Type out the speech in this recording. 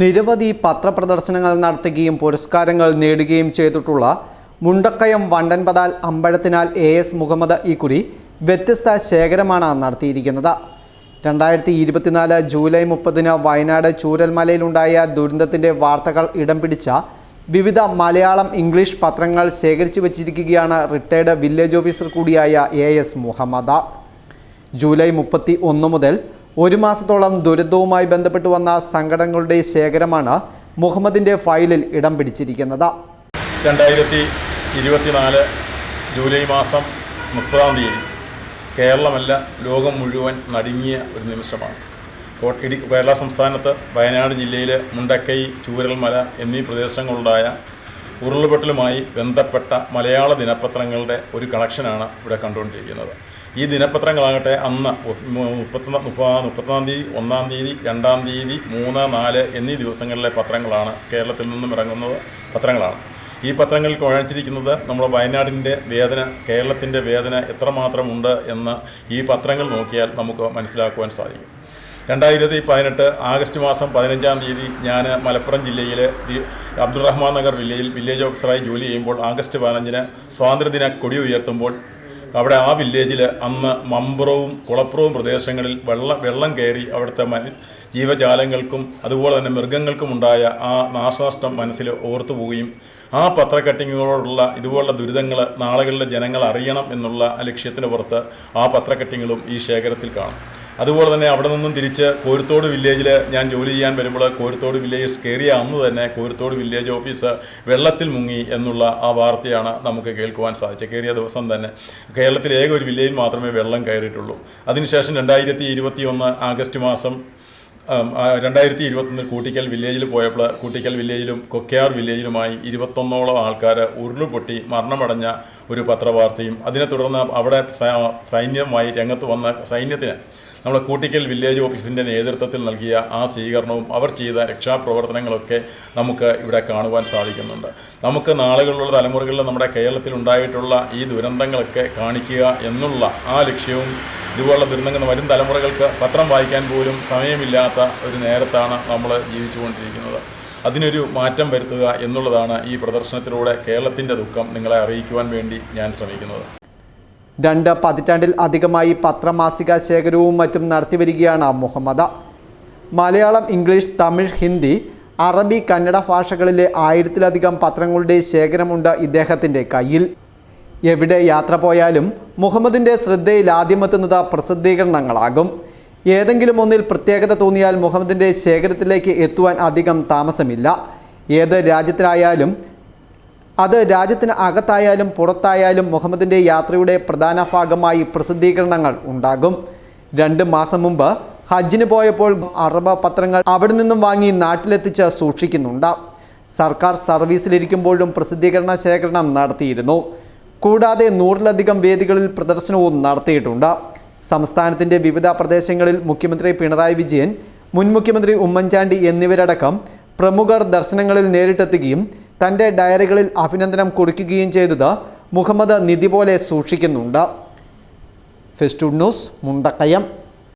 നിരവധി പത്രപ്രദർശനങ്ങൾ നടത്തുകയും പുരസ്കാരങ്ങൾ നേടുകയും ചെയ്തിട്ടുള്ള മുണ്ടക്കയം വണ്ടൻപതാൽ അമ്പഴത്തിനാൽ എ എസ് മുഹമ്മദ് ഇക്കുറി വ്യത്യസ്ത ശേഖരമാണ് നടത്തിയിരിക്കുന്നത്. രണ്ടായിരത്തി ഇരുപത്തിനാല് ജൂലൈ മുപ്പതിന് വയനാട് ചൂരൽമലയിലുണ്ടായ ദുരന്തത്തിന്റെ വാർത്തകൾ ഇടം പിടിച്ച വിവിധ മലയാളം ഇംഗ്ലീഷ് പത്രങ്ങൾ ശേഖരിച്ചു വച്ചിരിക്കുകയാണ് റിട്ടയർഡ് വില്ലേജ് ഓഫീസർ കൂടിയായ എ എസ് മുഹമ്മദ. ജൂലൈ മുപ്പത്തി ഒന്ന് മുതൽ ഒരു മാസത്തോളം ദുരന്തവുമായി ബന്ധപ്പെട്ട് വന്ന സങ്കടങ്ങളുടെ ശേഖരമാണ് മുഹമ്മദിന്റെ ഫയലിൽ ഇടം പിടിച്ചിരിക്കുന്നത്. രണ്ടായിരത്തി ഇരുപത്തിനാല് ജൂലൈ മാസം മുപ്പതാം തീയതി കേരളമല്ല ലോകം മുഴുവൻ നടുങ്ങിയ ഒരു നിമിഷമാണ്. ഇടി കേരള സംസ്ഥാനത്ത് വയനാട് ജില്ലയിലെ മുണ്ടക്കൈ ചൂരൽമല എന്നീ പ്രദേശങ്ങളുണ്ടായ ഉരുൾപൊട്ടലുമായി ബന്ധപ്പെട്ട മലയാള ദിനപത്രങ്ങളുടെ ഒരു കളക്ഷനാണ് ഇവിടെ കണ്ടുകൊണ്ടിരിക്കുന്നത്. ഈ ദിനപത്രങ്ങളാകട്ടെ അന്ന് മുപ്പത്തി മുപ്പതാം മുപ്പത്തൊന്നാം തീയതി ഒന്നാം തീയതി രണ്ടാം തീയതി മൂന്ന് നാല് എന്നീ ദിവസങ്ങളിലെ പത്രങ്ങളാണ് കേരളത്തിൽ നിന്നും ഇറങ്ങുന്നത് പത്രങ്ങളാണ്. ഈ പത്രങ്ങളിൽ കുഴച്ചിരിക്കുന്നത് നമ്മുടെ വയനാടിന്റെ വേദന കേരളത്തിന്റെ വേദന എത്രമാത്രം ഉണ്ട് എന്ന് ഈ പത്രങ്ങൾ നോക്കിയാൽ നമുക്ക് മനസ്സിലാക്കുവാൻ സാധിക്കും. രണ്ടായിരത്തി പതിനെട്ട് ആഗസ്റ്റ് മാസം പതിനഞ്ചാം തീയതി ഞാൻ മലപ്പുറം ജില്ലയിലെ അബ്ദുറഹ്മാൻ നഗർ വില്ലേജിൽ വില്ലേജ് ഓഫീസറായി ജോലി ചെയ്യുമ്പോൾ ആഗസ്റ്റ് പതിനഞ്ചിന് സ്വാതന്ത്ര്യദിന കൊടി ഉയർത്തുമ്പോൾ അവിടെ ആ വില്ലേജിൽ അന്ന് മമ്പുറവും കുളപ്പുറവും പ്രദേശങ്ങളിൽ വെള്ളം വെള്ളം കയറി അവിടുത്തെ ജീവജാലങ്ങൾക്കും അതുപോലെ തന്നെ മൃഗങ്ങൾക്കും ഉണ്ടായ ആ നാശനഷ്ടം മനസ്സിൽ ഓർത്തു പോവുകയും ആ പത്രക്കട്ടിങ്ങുകളോടുള്ള ഇതുപോലുള്ള ദുരിതങ്ങൾ നാളുകളിലെ ജനങ്ങൾ അറിയണം എന്നുള്ള ലക്ഷ്യത്തിന് പുറത്ത് ആ പത്രക്കട്ടിങ്ങുകളും ഈ ശേഖരത്തിൽ കാണും. അതുപോലെ തന്നെ അവിടെ നിന്നും തിരിച്ച് കോരുത്തോട് വില്ലേജിൽ ഞാൻ ജോലി ചെയ്യാൻ വരുമ്പോൾ കോരുത്തോട് വില്ലേജ് കയറിയ അന്ന് തന്നെ കോരുത്തോട് വില്ലേജ് ഓഫീസ് വെള്ളത്തിൽ മുങ്ങി എന്നുള്ള ആ വാർത്തയാണ് നമുക്ക് കേൾക്കുവാൻ സാധിച്ചത്. കയറിയ ദിവസം തന്നെ കേരളത്തിലെ ഏക ഒരു വില്ലേജിൽ മാത്രമേ വെള്ളം കയറിയിട്ടുള്ളൂ. അതിനുശേഷം രണ്ടായിരത്തി ഇരുപത്തി ഒന്ന് ആഗസ്റ്റ് മാസം രണ്ടായിരത്തി ഇരുപത്തൊന്നിൽ കൂട്ടിക്കൽ വില്ലേജിൽ പോയപ്പോൾ കൂട്ടിക്കൽ വില്ലേജിലും കൊക്കയാർ വില്ലേജിലുമായി ഇരുപത്തൊന്നോളം ആൾക്കാർ ഉരുളുപൊട്ടി മരണമടഞ്ഞ ഒരു പത്രവാർത്തയും അതിനെ തുടർന്ന് അവിടെ സൈന്യമായി രംഗത്ത് വന്ന സൈന്യത്തിന് നമ്മുടെ കൂട്ടിക്കൽ വില്ലേജ് ഓഫീസിന്റെ നേതൃത്വത്തിൽ നൽകിയ ആ സ്വീകരണവും അവർ ചെയ്ത രക്ഷാപ്രവർത്തനങ്ങളൊക്കെ നമുക്ക് ഇവിടെ കാണുവാൻ സാധിക്കുന്നുണ്ട്. നമുക്ക് നാളുകളിലുള്ള തലമുറകളിൽ നമ്മുടെ കേരളത്തിൽ ഉണ്ടായിട്ടുള്ള ഈ ദുരന്തങ്ങളൊക്കെ കാണിക്കുക എന്നുള്ള ആ ലക്ഷ്യവും ഇതുപോലുള്ള ദുരന്തങ്ങൾ വരും തലമുറകൾക്ക് പത്രം വായിക്കാൻ പോലും സമയമില്ലാത്ത ഒരു നേരത്താണ് നമ്മൾ ജീവിച്ചുകൊണ്ടിരിക്കുന്നത്. അതിനൊരു മാറ്റം വരുത്തുക എന്നുള്ളതാണ് ഈ പ്രദർശനത്തിലൂടെ കേരളത്തിന്റെ ദുഃഖം നിങ്ങളെ അറിയിക്കുവാൻ വേണ്ടി ഞാൻ ശ്രമിക്കുന്നത്. രണ്ട് പതിറ്റാണ്ടിൽ അധികമായി പത്രമാസിക ശേഖരവും മറ്റും നടത്തിവരികയാണ് മുഹമ്മദ. മലയാളം ഇംഗ്ലീഷ് തമിഴ് ഹിന്ദി അറബി കന്നഡ ഭാഷകളിലെ ആയിരത്തിലധികം പത്രങ്ങളുടെ ശേഖരമുണ്ട് ഇദ്ദേഹത്തിന്റെ കയ്യിൽ. എവിടെ യാത്ര പോയാലും മുഹമ്മദിന്റെ ശ്രദ്ധയിൽ ആദ്യമെത്തുന്നത് പ്രസിദ്ധീകരണങ്ങളാകും. ഏതെങ്കിലും ഒന്നിൽ പ്രത്യേകത തോന്നിയാൽ മുഹമ്മദിന്റെ ശേഖരത്തിലേക്ക് എത്തുവാൻ അധികം താമസമില്ല. ഏത് രാജ്യത്തിലായാലും അത് രാജ്യത്തിന് അകത്തായാലും പുറത്തായാലും മുഹമ്മദിന്റെ യാത്രയുടെ പ്രധാന ഭാഗമായി പ്രസിദ്ധീകരണങ്ങൾ ഉണ്ടാകും. രണ്ട് മാസം മുമ്പ് ഹജ്ജിന് പോയപ്പോൾ അറബ പത്രങ്ങൾ അവിടെ നിന്നും വാങ്ങി നാട്ടിലെത്തിച്ച് സൂക്ഷിക്കുന്നുണ്ട്. സർക്കാർ സർവീസിലിരിക്കുമ്പോഴും പ്രസിദ്ധീകരണ ശേഖരണം നടത്തിയിരുന്നു. കൂടാതെ നൂറിലധികം വേദികളിൽ പ്രദർശനവും നടത്തിയിട്ടുണ്ട്. സംസ്ഥാനത്തിന്റെ വിവിധ പ്രദേശങ്ങളിൽ മുഖ്യമന്ത്രി പിണറായി വിജയൻ മുൻ മുഖ്യമന്ത്രി ഉമ്മൻചാണ്ടി എന്നിവരടക്കം പ്രമുഖർ ദർശനങ്ങളിൽ നേരിട്ടെത്തുകയും തന്റെ ഡയറികളിൽ അഭിനന്ദനം കുറിക്കുകയും ചെയ്തത് മുഹമ്മദ് നിധി പോലെ സൂക്ഷിക്കുന്നുണ്ട്. ഫെസ്റ്റുഡ് ന്യൂസ് മുണ്ടക്കയം.